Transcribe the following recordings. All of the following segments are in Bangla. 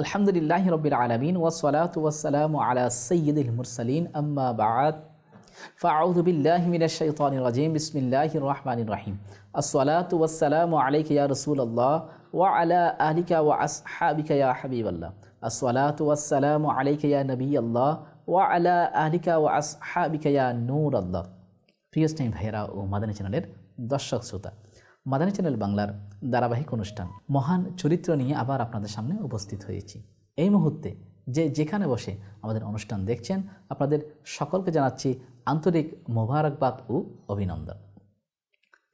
আলহামদুলিল্লাহ রবিল আলমিন ওসলাত ওয়াসালাম আলা সৈয়দুল মুরসালিন আম্মা বাদ فأعوذ بالله من الشيطان الرجيم بسم الله الرحمن الرحيم الصلاة والسلام عليك يا رسول الله وعلى أهلك وأصحابك يا حبيب الله الصلاة والسلام عليك يا نبي الله وعلى أهلك وأصحابك يا نور الله প্রিয় স্নেহ ভাইয়েরা ও মাদানী চ্যানেলের দর্শক শ্রোতা মাদানী চ্যানেল বাংলার ধারাবাহিক অনুষ্ঠান। মহান চরিত্র নিয়ে আবার আপনাদের সামনে উপস্থিত হয়েছি। এই মুহূর্তে যে যেখানে বসে আমাদের অনুষ্ঠান দেখছেন, আপনাদের সকলকে জানাচ্ছি আন্তরিক মোবারকবাদ ও অভিনন্দন।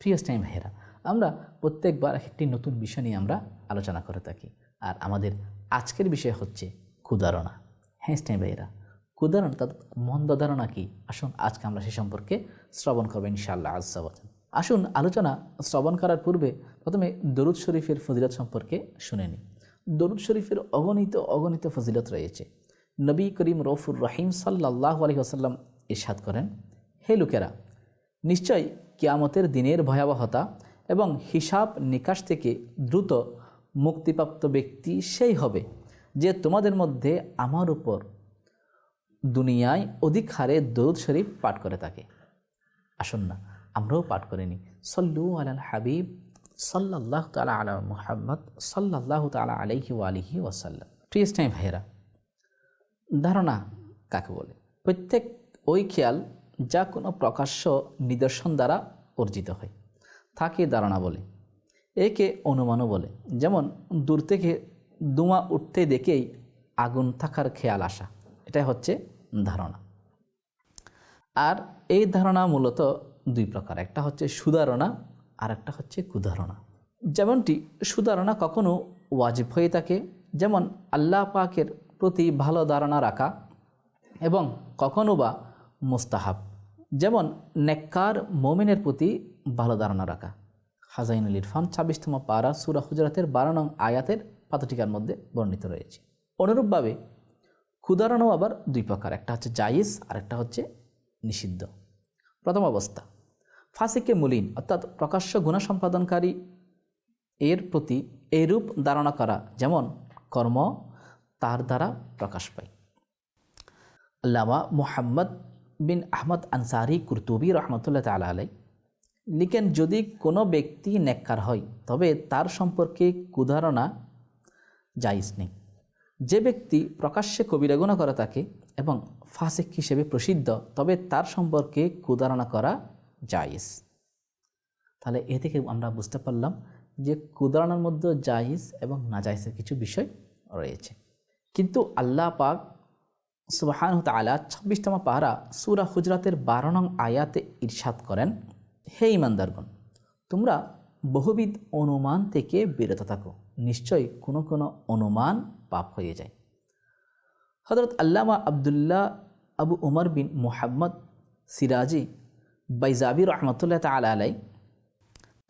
প্রিয় স্টাইম ভাইয়েরা, আমরা প্রত্যেকবার একটি নতুন বিষয় নিয়ে আমরা আলোচনা করে থাকি। আর আমাদের আজকের বিষয় হচ্ছে কুদারণা হ্যাঁ স্টাইম ভাইয়েরা কুদারণা তার মন্দ ধারণা কি? আসুন আজকে আমরা সে সম্পর্কে শ্রবণ করব ইনশাআল্লাহ আজান আসুন আলোচনা শ্রবণ করার পূর্বে প্রথমে দরুদ শরীফের ফজিলত সম্পর্কে শুনে নিই। দরুদ শরীফের অগণিত অগণিত ফজিলত রয়েছে। নবী করিম রফুর রহিম সাল্লাহ আলহি আসাল্লাম ইরশাদ করেন, হে লোকেরা, নিশ্চয় কিয়ামতের দিনের ভয়াবহতা এবং হিসাব নিকাশ থেকে দ্রুত মুক্তিপ্রাপ্ত ব্যক্তি সেই হবে যে তোমাদের মধ্যে আমার উপর দুনিয়ায় অধিক হারে দরুদ শরীফ পাঠ করে থাকে। আসুন না আমরাও পাঠ করে নিই। সল্লু আলাল হাবিব সাল্লাহ তালা আলা মুহাম্মদ সাল্লাহ তালা আলাইহি আলিহি ওয়াসাল্লাম। প্রিয় স্নাই ভাইয়েরা, ধারণা কাকে বলে? প্রত্যেক ওই খেয়াল যা কোনো প্রকাশ্য নিদর্শন দ্বারা অর্জিত হয়, তাকে ধারণা বলে। একে অনুমানও বলে। যেমন, দূর থেকে ধোঁয়া উঠতে দেখেই আগুন থাকার খেয়াল আসা। এটাই হচ্ছে ধারণা। আর এই ধারণা মূলত দুই প্রকার, একটা হচ্ছে সুধারণা আর একটা হচ্ছে কুধারণা। যেমনটি সুধারণা কখনো ওয়াজিব হয়ে থাকে, যেমন আল্লাহ পাকের প্রতি ভালো ধারণা রাখা এবং কখনো বা মোস্তাহাব, যেমন নেককার মোমিনের প্রতি ভালো ধারণা রাখা। হাজাইনুল ইরফান ছাব্বিশতম পাড়া সুরা হুজরাতের বারো নং আয়াতের পাতটিকার মধ্যে বর্ণিত রয়েছে। অনুরূপভাবে ক্ষুদারণও আবার দুই প্রকার, একটা হচ্ছে জাইজ আর একটা হচ্ছে নিষিদ্ধ। প্রথম অবস্থা ফাঁসিকে মুলিন, অর্থাৎ প্রকাশ্য গুণা সম্পাদনকারী, এর প্রতি এইরূপ ধারণা করা, যেমন কর্ম তার দ্বারা প্রকাশ পায়। আল্লামা মুহাম্মদ বিন আহমদ আনসারি কুরতুবি রহমতুল্লাহ তালা আলাই লিখেন, যদি কোনো ব্যক্তি নেককার হয়, তবে তার সম্পর্কে কুধারণা জাইজ নেই। যে ব্যক্তি প্রকাশ্যে কবিরাগুনা করে থাকে এবং ফাসিক হিসেবে প্রসিদ্ধ, তবে তার সম্পর্কে কুধারণা করা জাইজ তাহলে এ থেকে আমরা বুঝতে পারলাম যে কুদারণার মধ্যে জাইজ এবং নাজাইজের কিছু বিষয় রয়েছে। কিন্তু আল্লাহ পাক সুবাহান তালা ছাব্বিশতম পাহারা সুরা হুজরাতের বারো নং আয়াতে ইরশাদ করেন, হে ইমানদারগণ তোমরা বহুবিধ অনুমান থেকে বিরত থাকো। নিশ্চয়ই কোনো কোনো অনুমান পাপ হয়ে যায়। হজরত আল্লামা আবদুল্লাহ আবু উমর বিন মোহাম্মদ সিরাজি বাইজাবি রহমতুল্লাহ তালা আলাই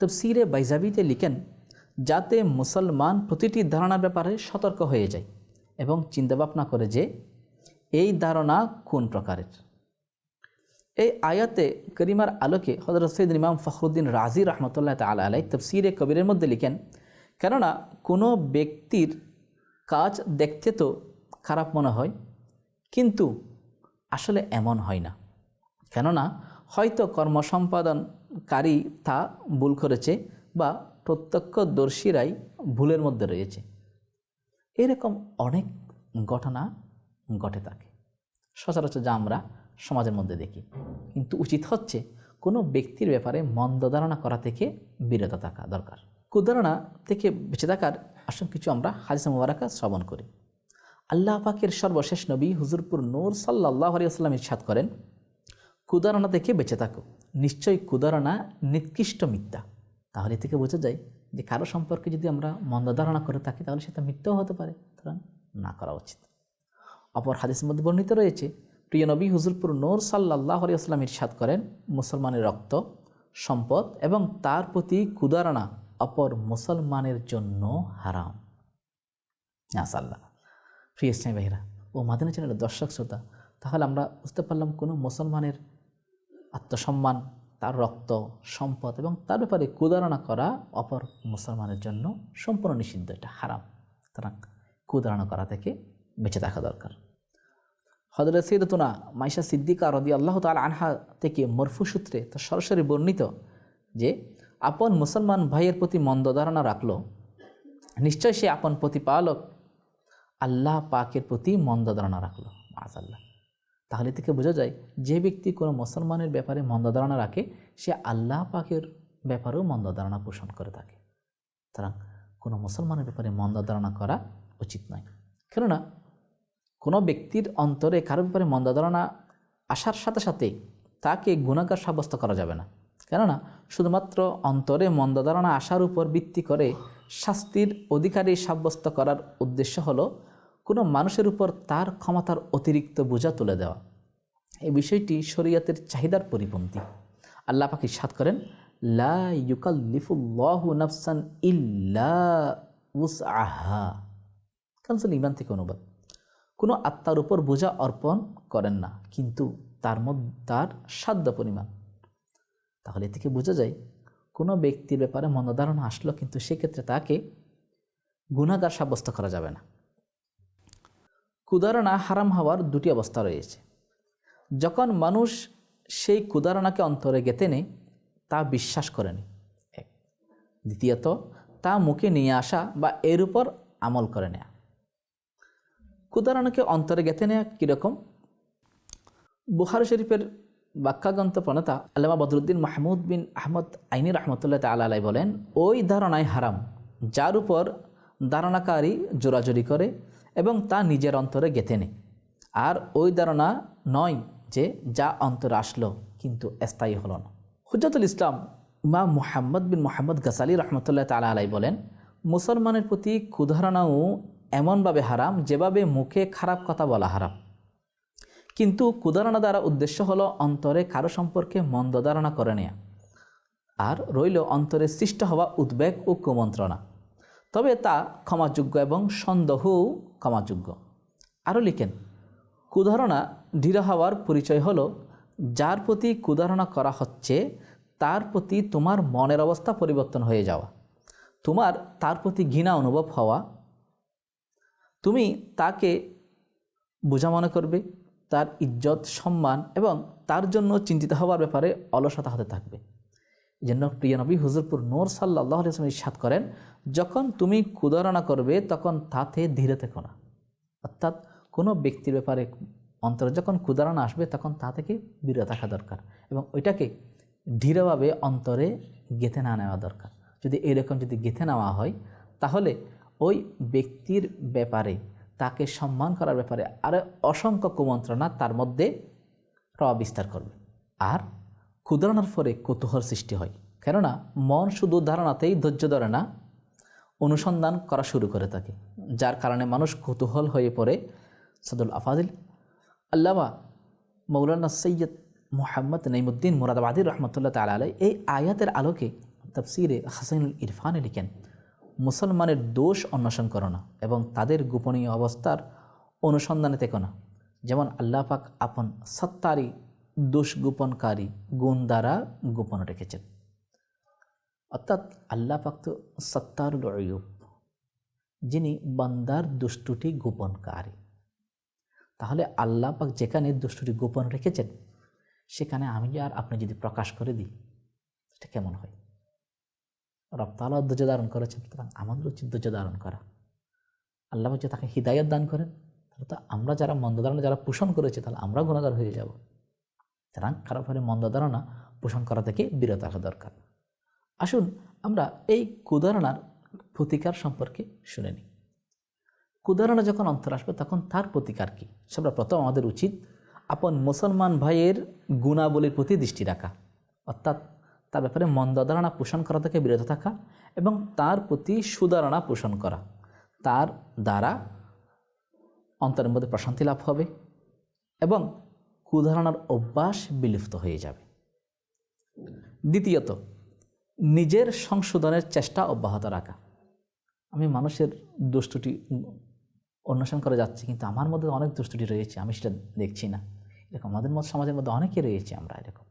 তফসিরে বাইজাবিতে লিখেন, যাতে মুসলমান প্রতিটি ধারণার ব্যাপারে সতর্ক হয়ে যায় এবং চিন্তাভাবনা করে যে, এই ধারণা কোন প্রকারের? এই আয়াতে করিমার আলোকে হজরত সৈদ ইমাম ফখরুদ্দিন রাজি রহমতুল্লাহ তাল আলাই তফসিরে কবিরের মধ্যে লিখেন, কেননা কোনো ব্যক্তির কাজ দেখতে তো খারাপ মনে হয়, কিন্তু আসলে এমন হয় না। কেননা হয়তো কর্মসম্পাদনকারী তা ভুল করেছে বা প্রত্যক্ষদর্শীরাই ভুলের মধ্যে রয়েছে। এরকম অনেক ঘটনা ঘটে থাকে। সচরাচর যা আমরা সমাজের মধ্যে দেখি। কিন্তু উচিত হচ্ছে কোনো ব্যক্তির ব্যাপারে মন্দ ধারণা করা থেকে বিরত থাকা দরকার। কুধারণা থেকে বেঁচে থাকার আসন কিছু আমরা হাজিসা মুবারাকা শ্রবণ করি। আল্লাহ পাকের সর্বশেষ নবী হুজুরপুর নূর সাল্লাহ আলিয়াল্লাম ইরশাদ করেন কুদারণা থেকে বেঁচে থাকো। নিশ্চয়ই কুদারণা নিকৃষ্ট মিথ্যা। তাহলে থেকে বোঝা যায় যে কারও সম্পর্কে যদি আমরা মন্দ ধারণা করে থাকি, তাহলে সেটা মিথ্যাও হতে পারে, সুতরাং না করা উচিত। অপর হাদিসের মধ্যে বর্ণিত রয়েছে, প্রিয় নবী হুজুরপুর নূর সাল্লাহ আলিয়াল্লাম ইরশাদ করেন, মুসলমানের রক্ত, সম্পদ এবং তার প্রতি কুদারণা অপর মুসলমানের জন্য হারাম। সাল্লাহ প্রিয় ইসলামী ভাইরা ও মাদানী চ্যানেলের দর্শক শ্রোতা, তাহলে আমরা বুঝতে পারলাম কোনো মুসলমানের আত্মসম্মান, তার রক্ত, সম্পদ এবং তার ব্যাপারে কুদারণা করা অপর মুসলমানের জন্য সম্পূর্ণ নিষিদ্ধ, এটা হারাম। সুতরাং কুদারণা করা থেকে বেঁচে থাকা দরকার। হজরত সৈদতুনা মাইশা সিদ্দিকা রদি আল্লাহ তাল আনহা থেকে মরফু সূত্রে তা সরাসরি বর্ণিত যে, আপন মুসলমান ভাইয়ের প্রতি মন্দ ধারণা রাখল। নিশ্চয় সে আপন প্রতিপালক আল্লাহ পাকের প্রতি মন্দ ধারণা রাখল। আল্লাহ তাহলে থেকে বোঝা যায় যে ব্যক্তি কোনো মুসলমানের ব্যাপারে মন্দ ধারণা রাখে, সে আল্লাহ পাকের ব্যাপারেও মন্দ ধারণা পোষণ করে থাকে। সুতরাং কোনো মুসলমানের ব্যাপারে মন্দ ধারণা করা উচিত নয়। কেননা কোনো ব্যক্তির অন্তরে কারও ব্যাপারে মন্দ ধারণা আসার সাথে সাথে তাকে গুণাগার সাব্যস্ত করা যাবে না। কেননা শুধুমাত্র অন্তরে মন্দ ধারণা আসার উপর ভিত্তি করে শাস্তির অধিকারী সাব্যস্ত করার উদ্দেশ্য হলো কোনো মানুষের উপর তার ক্ষমতার অতিরিক্ত বোঝা তুলে দেওয়া। এই বিষয়টি শরীয়তের চাহিদার পরিপন্থী। আল্লাহ পাখি সাত করেন, লা ইউকাল্লিফুল্লাহু নাফসান উস আহা ইমান থেকে অনুবাদ। কোনো আত্মার উপর বোঝা অর্পণ করেন না, কিন্তু তার মধ্যে তার সাধ্য পরিমাণ। তাহলে থেকে বোঝা যায়, কোনো ব্যক্তির ব্যাপারে মনোধারণা আসলো, কিন্তু সেক্ষেত্রে তাকে গুণাগার সাব্যস্ত করা যাবে না। কুদারণা হারাম হওয়ার দুটি অবস্থা রয়েছে। যখন মানুষ সেই কুদারণাকে অন্তরে গেতে নেয়, তা বিশ্বাস করেনি এক। দ্বিতীয়ত, তা মুখে নিয়ে আসা বা এর উপর আমল করে নেয়া। কুদারণাকে অন্তরে গেতে নেয়া কীরকম বুহার শরীফের বাক্যাগন্ত প্রণেতা আল্লামা বদরুদ্দিন মাহমুদ বিন আহমদ আইনি রহমতুল্লাহ তালা আলাই বলেন, ওই ধারণায় হারাম, যার উপর ধারণাকারী জোরাজোরি করে এবং তা নিজের অন্তরে গেঁথে নেয় আর ওই ধারণা নয় যে যা অন্তরে আসলো, কিন্তু স্থায়ী হলো না। হুজরতুল ইসলাম মা মুহাম্মদ বিন মোহাম্মদ গাসালি রহমতুল্লাহ তালা আলাই বলেন, মুসলমানের প্রতি কুধারণাও এমনভাবে হারাম যেভাবে মুখে খারাপ কথা বলা হারাম। কিন্তু কুধারণা দ্বারা উদ্দেশ্য হলো অন্তরে কারও সম্পর্কে মন্দ ধারণা করে নেয়া। আর রইল অন্তরে সৃষ্ট হওয়া উদ্বেগ ও কুমন্ত্রণা। তবে তা ক্ষমাযোগ্য এবং সন্দেহও ক্ষমাযোগ্য। আরও লিখেন, কুধারণা দৃঢ় হওয়ার পরিচয় হলো, যার প্রতি কুধারণা করা হচ্ছে, তার প্রতি তোমার মনের অবস্থা পরিবর্তন হয়ে যাওয়া। তোমার, তার প্রতি ঘৃণা অনুভব হওয়া। তুমি তাকে বোঝা মনে করবে, তার ইজ্জত, সম্মান এবং তার জন্য চিন্তিত হওয়ার ব্যাপারে অলসতা হতে থাকবে। জন্য প্রিয় নবী হুজুরপুর নোর সাল্লাহ আলিয়াম ইসাদ করেন, যখন তুমি কুদারণা করবে, তখন তাতে ধীরে থেকো না। অর্থাৎ কোনো ব্যক্তির ব্যাপারে অন্তরে যখন কুদারণা আসবে, তখন তা থেকে বিরত থাকা দরকার এবং ওইটাকে ধীরভাবে অন্তরে গেঁথে না নেওয়া দরকার। যদি এরকম যদি গেঁথে নেওয়া হয়, তাহলে ওই ব্যক্তির ব্যাপারে, তাকে সম্মান করার ব্যাপারে আরও অসংখ্য কুমন্ত্রণা তার মধ্যে প্রভাব বিস্তার করবে। আর ক্ষুদ্রণার ফলে কৌতূহল সৃষ্টি হয়। কেননা, মন শুধু ধারণাতেই ধৈর্য ধরে না, অনুসন্ধান করা শুরু করে থাকে যার কারণে মানুষ কৌতূহল হয়ে পড়ে। সদুল আফাদিল আল্লামা মৌলানা সৈয়দ মোহাম্মদ নঈমুদ্দিন মুরাদাবাদী রহমতুল্লাহ তালা আলাই এই আয়াতের আলোকে তফসিরে হাসানুল ইরফানে লিখেন, মুসলমানের দোষ অন্বেষণ করো না এবং তাদের গোপনীয় অবস্থার অনুসন্ধানে থেকো না। যেমন আল্লাহ পাক আপন সত্তারি দোষ গোপনকারী গুণ দ্বারা গোপন রেখেছেন। অর্থাৎ আল্লাহ পাক তো সত্তারুল অয়ুব যিনি বান্দার দুষ্টুটি গোপনকারী। তাহলে আল্লাহ পাক যেখানে দুষ্টুটি গোপন রেখেছেন, সেখানে আমি আর আপনি যদি প্রকাশ করে দিই, সেটা কেমন হয়? রপ্তালা ধৈর্য ধারণ করেছেন, সুতরাং আমাদের উচিত ধৈর্য ধারণ করা। আল্লাহ যে তাকে হৃদায়ত দান করেন, তাহলে তো আমরা যারা মন্দ ধারণা যারা পোষণ করেছে, তাহলে আমরা গুণাগার হয়ে যাব। সুতরাং খারাপ হলে মন্দ ধারণা পোষণ করা থেকে বিরত রাখা দরকার। আসুন আমরা এই কুধারণার প্রতিকার সম্পর্কে শুনে নিই। কুধারণা যখন অন্তর আসবে তখন তার প্রতিকার কী? সর্বপ্রথম আমাদের উচিত আপন মুসলমান ভাইয়ের গুণাবলীর প্রতি দৃষ্টি রাখা, অর্থাৎ তার ব্যাপারে মন্দ ধারণা পোষণ করা থেকে বিরত থাকা এবং তার প্রতি সুধারণা পোষণ করা। তার দ্বারা অন্তরের মধ্যে প্রশান্তি লাভ হবে এবং কুধারণার অভ্যাস বিলুপ্ত হয়ে যাবে। দ্বিতীয়ত, নিজের সংশোধনের চেষ্টা অব্যাহত রাখা। আমি মানুষের দুষ্টুটি অন্বেষণ করে যাচ্ছি, কিন্তু আমার মধ্যে অনেক দুষ্টুটি রয়েছে, আমি সেটা দেখছি না। এরকম আমাদের মধ্যে সমাজের মধ্যে অনেকে রয়েছে আমরা এরকম,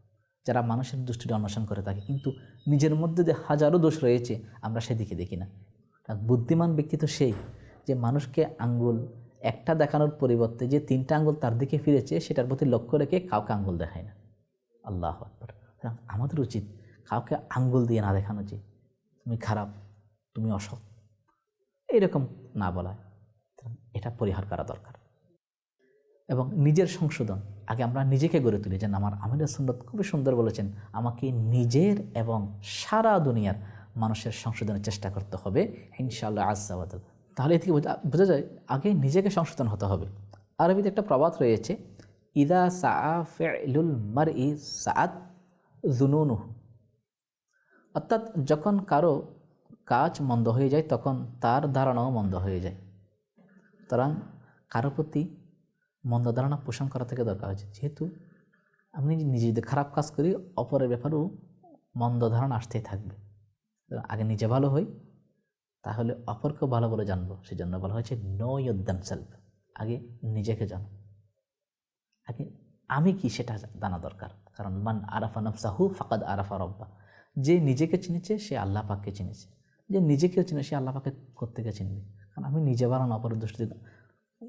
যারা মানুষের দুষ্টুটি অন্বেষণ করে থাকে, কিন্তু নিজের মধ্যে যে হাজারো দোষ রয়েছে, আমরা সেদিকে দেখি না। বুদ্ধিমান ব্যক্তি তো সেই, যে মানুষকে আঙ্গুল একটা দেখানোর পরিবর্তে যে তিনটা আঙ্গুল তার দিকে ফিরেছে, সেটার প্রতি লক্ষ্য রেখে কাউকে আঙ্গুল দেখায় না। আল্লাহ আমাদের উচিত কাউকে আঙ্গুল দিয়ে না দেখানো যে তুমি খারাপ, তুমি অসৎ এরকম না বলা। এটা পরিহার করা দরকার। এবং নিজের সংশোধন, আগে আমরা নিজেকে গড়ে তুলি, যেন আমার আমির সুন্দর খুবই সুন্দর বলেছেন, আমাকে নিজের এবং সারা দুনিয়ার মানুষের সংশোধনের চেষ্টা করতে হবে, ইনশাআল্লাহ আজাবাদ তাহলে এ থেকে বোঝা যায় আগে নিজেকে সংশোধন হতে হবে। আরবিতে একটা প্রবাদ রয়েছে, ইদা সা ফেলুল মার ই সাদ জুনুনু অর্থাৎ যখন কারও কাজ মন্দ হয়ে যায়, তখন তার ধারণাও মন্দ হয়ে যায়। সুতরাং কারও প্রতি মন্দ ধারণা পোষণ করা থেকে দরকার হয়েছে। যেহেতু আমি নিজে যদি খারাপ কাজ করি, অপরের ব্যাপারেও মন্দ ধারণা আসতেই থাকবে। আগে নিজে ভালো হই তাহলে অপরকেও ভালো বলে জানব সেই জন্য বলা হয়েছে, নো ইয়োদ্দাম সেলফ আগে নিজেকে জানো। আগে আমি কি সেটা জানা দরকার? কারণ, মান আরাফা নফসাহু ফাকাদ আরাফা রব্বা যে নিজেকে চিনেছে, সে আল্লাহ পাককে চিনেছে। যে নিজেকেও চিনে, সে আল্লাহ পাকে কোথেকে চিনবে? কারণ, আমি নিজে বানানো অপরের দৃষ্টি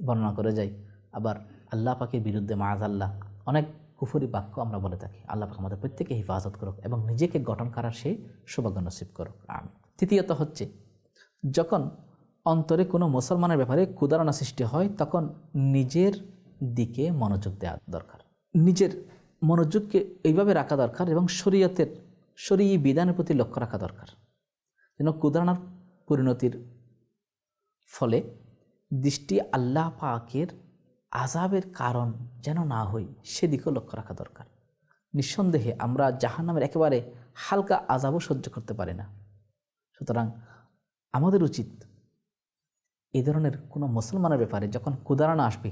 বর্ণনা করে যাই। আবার আল্লাহ পাকের বিরুদ্ধে মায়াজ আল্লাহ অনেক কুফুরি বাক্য আমরা বলে থাকি। আল্লাহ পাক আমাদের প্রত্যেকে হেফাজত করুক এবং নিজেকে গঠন করার সেই সৌভাগ্য নসিব করুক। আমি তৃতীয়ত হচ্ছে যখন অন্তরে কোনো মুসলমানের ব্যাপারে কুদারণা সৃষ্টি হয়, তখন নিজের দিকে মনোযোগ দেওয়া দরকার। নিজের মনোযোগকে এইভাবে রাখা দরকার এবং শরীয়তের শরী বিধানের প্রতি লক্ষ্য রাখা দরকার। যেন কুদারণার পরিণতির ফলে দৃষ্টি আল্লাহ পাকের আজাবের কারণ যেন না হই সেদিকেও লক্ষ্য রাখা দরকার। নিঃসন্দেহে আমরা জাহান্নামের একেবারে হালকা আজাবও সহ্য করতে পারি না। সুতরাং আমাদের উচিত এ ধরনের কোনো মুসলমানের ব্যাপারে যখন কুদারানা আসবে,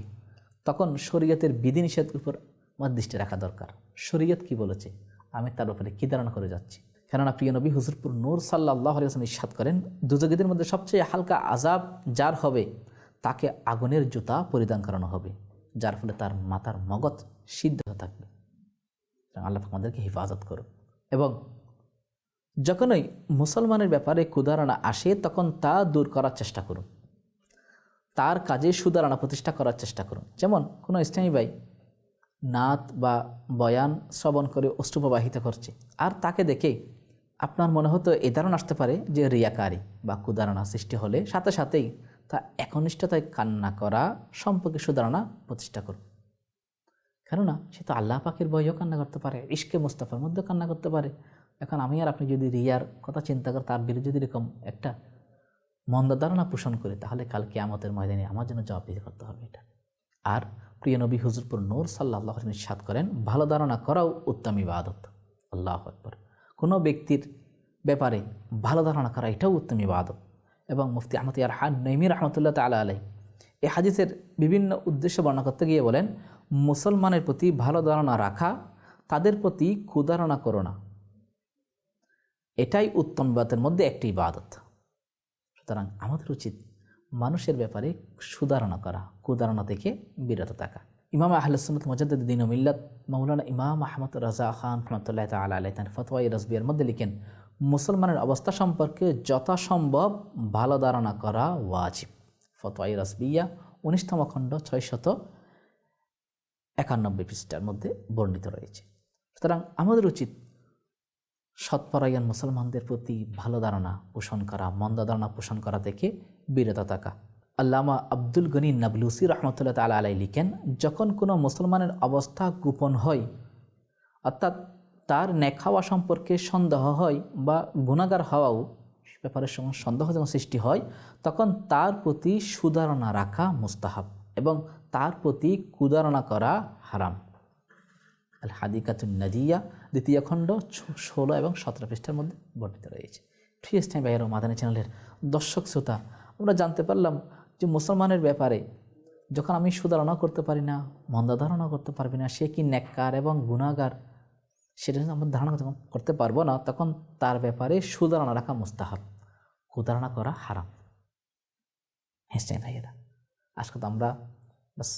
তখন শরীয়তের বিধিনিষেধ উপর আমার দৃষ্টি রাখা দরকার। শরীয়ত কি বলেছে? আমি তার ব্যাপারে কী ধারণা করে যাচ্ছি? কেননা প্রিয় নবী হুজুরপুর নূর সাল্লাহ আলিয়াম ইস্বাদ করেন দুযোগীদের মধ্যে সবচেয়ে হালকা আজাব যার হবে, তাকে আগুনের জুতা পরিধান করানো হবে, যার ফলে তার মাথার মগজ সিদ্ধ থাকবে। আল্লাহ আমাদেরকে হেফাজত করুন এবং যখনই মুসলমানের ব্যাপারে কুদারণা আসে, তখন তা দূর করার চেষ্টা করুন। তার কাজে সুদারণা প্রতিষ্ঠা করার চেষ্টা করুন। যেমন, কোনো ইসলামী ভাই নাত বা বয়ান শ্রবণ করে অশ্রুপবাহিত করছে, আর তাকে দেখে আপনার মনে হতো এ ধারণা আসতে পারে যে রিয়াকারী বা কুদারণা সৃষ্টি হলে সাথে সাথেই তা একনিষ্ঠতায় কান্না করা সম্পর্কে সুধারণা প্রতিষ্ঠা করুন। কেননা, সে তো আল্লাহ পাখির বইও কান্না করতে পারে, ইশকে মুস্তাফার মধ্যেও কান্না করতে পারে এখন আমি আর আপনি যদি রিয়ার কথা চিন্তা করে তার বিরুদ্ধে যদি এরকম একটা মন্দ ধারণা পোষণ করি, তাহলে কালকে আমাদের ময়দানে আমার জন্য জবাব দিতে করতে হবে এটা। আর প্রিয় নবী হুজুরপুর নূর সাল্লাহ সাদ করেন, ভালো ধারণা করাও উত্তম ইবাদত। আল্লাহ আকবর। কোনো ব্যক্তির ব্যাপারে ভালো ধারণা করা এটাও উত্তম ইবাদত। এবং মুফতি আহমদ ইয়ার হান নৈমি রহমতুল্লাহ তালা আলাই এই হাদিসের বিভিন্ন উদ্দেশ্য বর্ণনা করতে গিয়ে বলেন, মুসলমানের প্রতি ভালো ধারণা রাখা, তাদের প্রতি কুধারণা করো না। এটাই উত্তম ইবাদতের মধ্যে একটি ইবাদত। সুতরাং আমাদের উচিত মানুষের ব্যাপারে সুধারণা করা, কুধারণা থেকে বিরত থাকা। ইমাম আহলসনত মজাদ্দিন মিল্লাত মৌলানা ইমাম আহমদ রাজা খান রহমতুল্লাহ তাল আলাই তার ফতোয়াই রসবিয়ার মধ্যে লিখেন, মুসলমানের অবস্থা সম্পর্কে যথাসম্ভব ভালো ধারণা করা ওয়াজিব। ফতোয়াই রসবিয়া উনিশতম খণ্ড ছয়শত একানব্বই পৃষ্ঠার মধ্যে বর্ণিত রয়েছে। সুতরাং আমাদের উচিত সৎপরায়ণ মুসলমানদের প্রতি ভালো ধারণা পোষণ করা, মন্দ ধারণা পোষণ করা থেকে বিরত থাকা। আল্লামা আব্দুল গনি নাবলুসি রহমতুল্লাহ তালা আলাই লিখেন, যখন কোনো মুসলমানের অবস্থা গোপন হয়, অর্থাৎ তার নেখাওয়া সম্পর্কে সন্দেহ হয় বা গুণাগার হওয়াও ব্যাপারের ব্যাপারে সন্দেহ যখন সৃষ্টি হয়, তখন তার প্রতি সুধারণা রাখা মুস্তাহাব এবং তার প্রতি কুদারণা করা হারাম। আল হাদিকাতুন নাদিয়া দ্বিতীয় খণ্ড ষোলো এবং সতেরো পৃষ্ঠার মধ্যে বর্ণিত রয়েছে। ফ্রি স্টাইম বাইর মাদানী চ্যানেলের দর্শক শ্রোতা, আমরা জানতে পারলাম যে মুসলমানের ব্যাপারে যখন আমি সুধারণা করতে পারি না, মন্দ ধারণা করতে পারবি না, সে কি নেককার এবং গুণাগার সেটা যদি আমরা ধারণা করতে পারব না, তখন তার ব্যাপারে সুধারণা রাখা মুস্তাহাব। কুধারণা করা হারাম। হ্যাঁ ভাইয়েরা আজকে তো আমরা বাস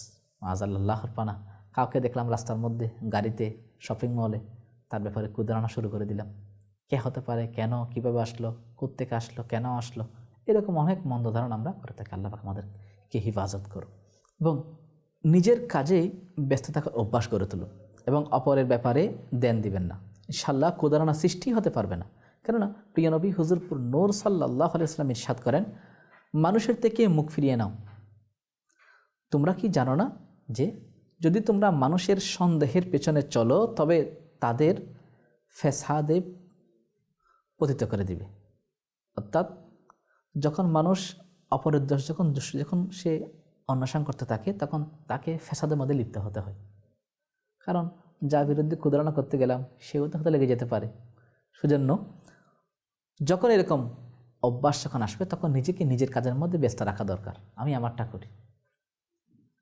মাজাল্লাহর পানা কাউকে দেখলাম রাস্তার মধ্যে, গাড়িতে শপিং মলে তার ব্যাপারে কুদারানা শুরু করে দিলাম। কে হতে পারে, কেন, কীভাবে আসলো, কোত্থেকে আসলো, কেন আসলো, এরকম অনেক মন্দ ধারণা আমরা করে থাকি, আল্লাহ আমাদেরকে হেফাজত করুন এবং নিজের কাজেই ব্যস্ত থাকার অভ্যাস করে তুলুন এবং অপরের ব্যাপারে দেন দিবেন না। ইনশাল্লাহ কুদারণা সৃষ্টি হতে পারবে না। কেননা প্রিয় নবী হুজুরপুর নূর সাল্লাহ আলাইসলাম ইরশাদ করেন, মানুষের থেকে মুখ ফিরিয়ে নাও। তোমরা কি জানো না যে যদি তোমরা মানুষের সন্দেহের পেছনে চলো, তবে তাদের ফেসাদে পতিত করে দিবে। অর্থাৎ যখন মানুষ অপরের দোষ, যখন যখন সে অন্বেষণ করতে থাকে, তখন তাকে ফেসাদের মধ্যে লিপ্ত হতে হয়। কারণ যার বিরুদ্ধে ক্ষুদ্রানা করতে গেলাম, সেও তো হতে লেগে যেতে পারে। সেজন্য যখন এরকম অভ্যাস যখন আসবে, তখন নিজেকে নিজের কাজের মধ্যে ব্যস্ত রাখা দরকার। আমি আমারটা করি।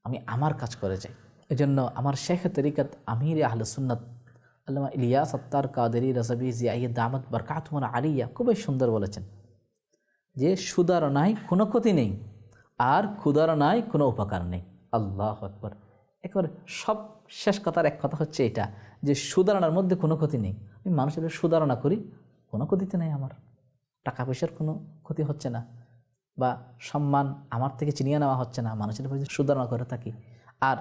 আমি আমার কাজ করে যাই। এজন্য আমার শেখ তরিকত আমির আহলে সুন্নত আল্লামা ইলিয়াস আত্তার কাদেরি রসবি জিয়াই দামত বরকাতমন আলিয়া খুবই সুন্দর বলেছেন যে সুদারণায় কোনো ক্ষতি নেই আর ক্ষুদারণায় কোনো উপকার নেই আল্লাহ আকবর একবার সব শেষ কথার এক কথা হচ্ছে এটা. যে সুদারণার মধ্যে কোনো ক্ষতি নেই। আমি মানুষের সুদারণা করি, কোনো ক্ষতিতে নেই আমার। টাকা পয়সার কোনো ক্ষতি হচ্ছে না। বা সম্মান আমার থেকে চিনিয়ে নেওয়া হচ্ছে না। মানুষের উপরে সুধারণা করে থাকি। আর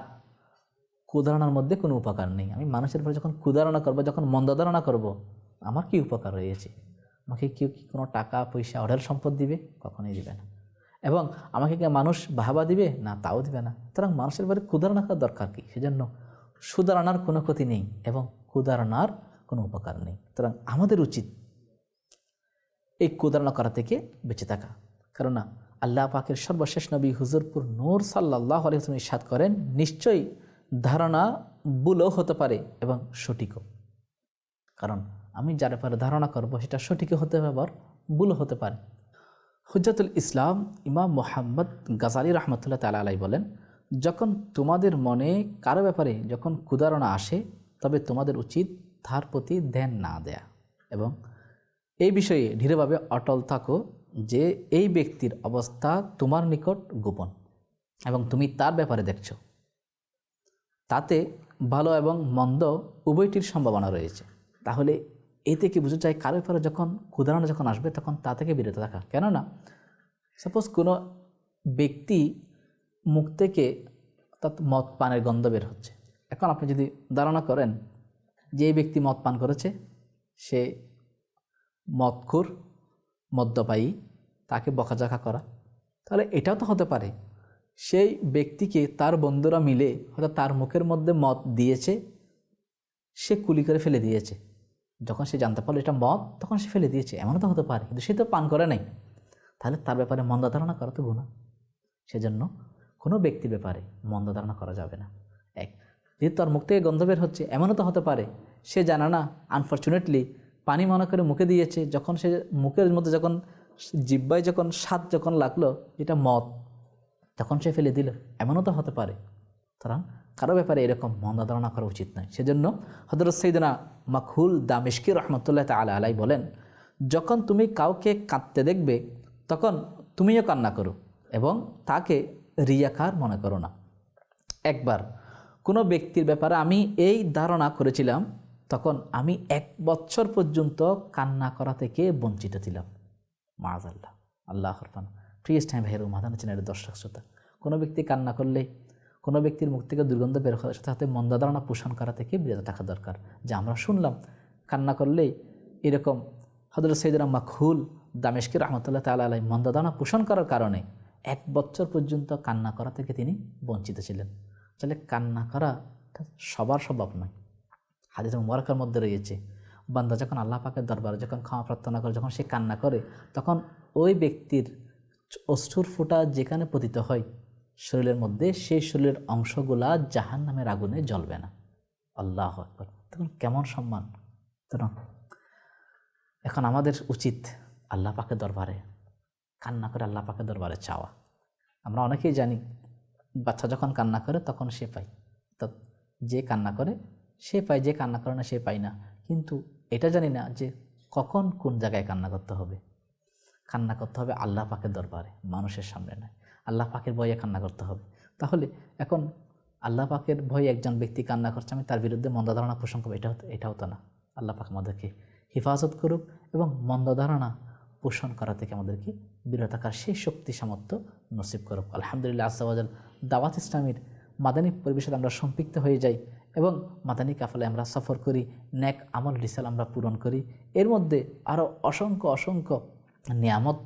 কুধারণার মধ্যে কোনো উপকার নেই। আমি মানুষের উপরে যখন কুধারণা করব, যখন মন্দধারণা করব, আমার কি উপকার রয়েছে? আমাকে কেউ কি কোনো টাকা, পয়সা অর্ডার সম্পদ দিবে? কখনোই দিবে না। এবং আমাকে কি মানুষ বাহাবা দিবে? না, তাও দিবে না। সুতরাং মানুষের উপরে কুধারণা করার দরকার কি? সেজন্য সুধারণার কোনো ক্ষতি নেই এবং কুধারণার কোনো উপকার নেই। সুতরাং আমাদের উচিত এই কুদারণা করা থেকে বেঁচে থাকা। কেননা আল্লাহ পাকের সর্বশেষ নবী হুজুরপুর নূর সাল্লাহ আলহিম ইসাদ করেন, নিশ্চয়ই ধারণা বুলও হতে পারে এবং সঠিকও। কারণ আমি যার ব্যাপারে ধারণা করব, সেটা সঠিকও হতে পারে আবার বুলও হতে পারে। হুজ্জাতুল ইসলাম ইমাম মোহাম্মদ গাজালি রহমতুল্লাহ তালা আলাই বলেন, যখন তোমাদের মনে কারও ব্যাপারে যখন কুদারণা আসে, তবে তোমাদের উচিত তার প্রতি ধ্যান না দেয়া এবং এই বিষয়ে দৃঢ়ভাবে অটল থাকো যে এই ব্যক্তির অবস্থা তোমার নিকট গোপন এবং তুমি তার ব্যাপারে দেখছ। তাতে ভালো এবং মন্দ উভয়টির সম্ভাবনা রয়েছে। তাহলে এ থেকে বুঝে যায় কারও ব্যাপারে যখন ক্ষুদারণা যখন আসবে তখন তা থেকে বিরত থাকা। কেননা সাপোজ কোনো ব্যক্তি মুখ থেকে অর্থাৎ মদ পানের গন্ধ বের হচ্ছে। এখন আপনি যদি ধারণা করেন যে ব্যক্তি মদ পান করেছে, সে মদখুর, মদ্যপায়ী, তাকে বকাঝাকা করা, তাহলে এটাও তো হতে পারে। সেই ব্যক্তিকে তার বন্ধুরা মিলে হয়তো তার মুখের মধ্যে মদ দিয়েছে, সে কুলি করে ফেলে দিয়েছে। যখন সে জানতে পারল এটা মদ, তখন সে ফেলে দিয়েছে। এমনও তো হতে পারে, কিন্তু সে তো পান করে নাই। তাহলে তার ব্যাপারে মন্দ ধারণা করা তো গুণা সেজন্য কোনো ব্যক্তির ব্যাপারে মন্দ ধারণা করা যাবে না। এক, যেহেতু তার মুখ থেকে গন্ধ বের হচ্ছে, এমনও তো হতে পারে, সে জানা না আনফর্চুনেটলি পানি মনে করে মুখে দিয়েছে, যখন সে মুখের মধ্যে যখন জিব্বায় যখন স্বাদ যখন লাগল, এটা মদ। তখন সে ফেলে দিল, এমনও তো হতে পারে। সুতরাং কারও ব্যাপারে এরকম মন্দা ধারণা করা উচিত নয়। সেজন্য হজরত সৈদনা মাখুল দামেশকির রহমতুল্লাহ তালা আলাই বলেন, যখন তুমি কাউকে কাঁদতে দেখবে, তখন তুমিও কান্না করো এবং তাকে রিয়াকার মনে করো না। একবার কোনো ব্যক্তির ব্যাপারে আমি এই ধারণা করেছিলাম, তখন আমি এক বছর পর্যন্ত কান্না করা থেকে বঞ্চিত ছিলাম। মাজ আল্লাহ আল্লাহ প্রিয়েস্ট হ্যাঁ ভাইয়ের মাদান চেনের দর্শক শ্রোতা। কোনো ব্যক্তি কান্না করলে, কোনো ব্যক্তির মুখ থেকে দুর্গন্ধ বের হওয়ার সাথে সাথে মন্দা ধারণা পোষণ করা থেকে বিরত থাকা দরকার, যে আমরা শুনলাম। কান্না করলেই এরকম হজরত সৈদুর মাখুল দামেশকে রহমতুল্লাহ তালা আলাই মন্দাদানা পোষণ করার কারণে এক বছর পর্যন্ত কান্না করা থেকে তিনি বঞ্চিত ছিলেন। তাহলে কান্না করা সবার স্বভাব নয়। হাদিস মোবারকার মধ্যে রয়েছে, বান্দা যখন আল্লাহ পাকের দরবারে যখন ক্ষমা প্রার্থনা করে, যখন সে কান্না করে, তখন ওই ব্যক্তির অশ্রুর ফোঁটা যেখানে পতিত হয়, শরীরের মধ্যে সেই শরীরের অংশগুলা জাহান নামের আগুনে জ্বলবে না। আল্লাহ তখন কেমন সম্মান। তখন এখন আমাদের উচিত আল্লাহ পাকে দরবারে, কান্না করে আল্লাহ পাকে দরবারে চাওয়া। আমরা অনেকেই জানি, বাচ্চা যখন কান্না করে তখন সে পায়। তো যে কান্না করে, সে পায়, যে কান্না করে না সে পায় না। কিন্তু এটা জানি না যে কখন কোন জায়গায় কান্না করতে হবে। কান্না করতে হবে আল্লাহ পাকের দরবারে, মানুষের সামনে নয়। আল্লাহ পাকের ভয়ে কান্না করতে হবে। তাহলে এখন আল্লাহ পাকের ভয়ে একজন ব্যক্তি কান্না করছে, আমি তার বিরুদ্ধে মন্দ ধারণা পোষণ করব এটা তো এটাও তো না। আল্লাহ পাক আমাদেরকে হেফাজত করুক এবং মন্দ ধারণা পোষণ করা থেকে আমাদেরকে বিরত থাকার সেই শক্তি সামর্থ্য নসিব করুক। আলহামদুলিল্লাহ আসাবাজাল দাওয়াত ইসলামীর মাদানী পরিবেশে আমরা সম্পৃক্ত হয়ে যাই এবং মাদানী কাফলে আমরা সফর করি ন্যাক আমল রিসাল আমরা পূরণ করি। এর মধ্যে আরও অসংখ্য অসংখ্য নিয়ামত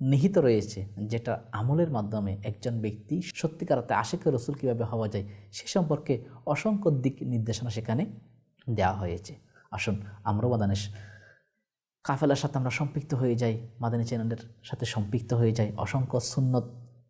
নিহিত রয়েছে যেটা আমলের মাধ্যমে একজন ব্যক্তি সত্যিকারতে আশেকের রসুল কীভাবে হওয়া যায় সে সম্পর্কে অসংখ্য দিক নির্দেশনা সেখানে দেওয়া হয়েছে। আসুন, আমরাও মাদানের কাফেলার সাথে আমরা সম্পৃক্ত হয়ে যাই, মাদানী চ্যানেলের সাথে সম্পৃক্ত হয়ে যাই, অসংখ্য সুন্নত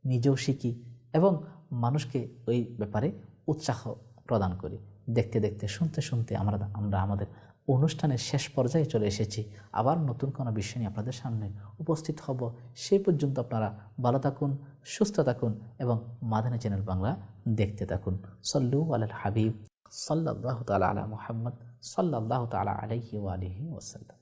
নিজেও শিখি এবং মানুষকে ওই ব্যাপারে উৎসাহ প্রদান করি। দেখতে দেখতে, শুনতে শুনতে আমরা আমরা আমাদের অনুষ্ঠানের শেষ পর্যায়ে চলে এসেছি। আবার নতুন কোনো বিষয় নিয়ে আপনাদের সামনে উপস্থিত হব। সেই পর্যন্ত আপনারা ভালো থাকুন, সুস্থ থাকুন এবং মাদানী চ্যানেল বাংলা দেখতে থাকুন। সল্লু আল হাবিব সাল্লাহ তালা আলা মুহাম্মদ সাল্লাহ তালা আলহি আলহি ওসাল্লাম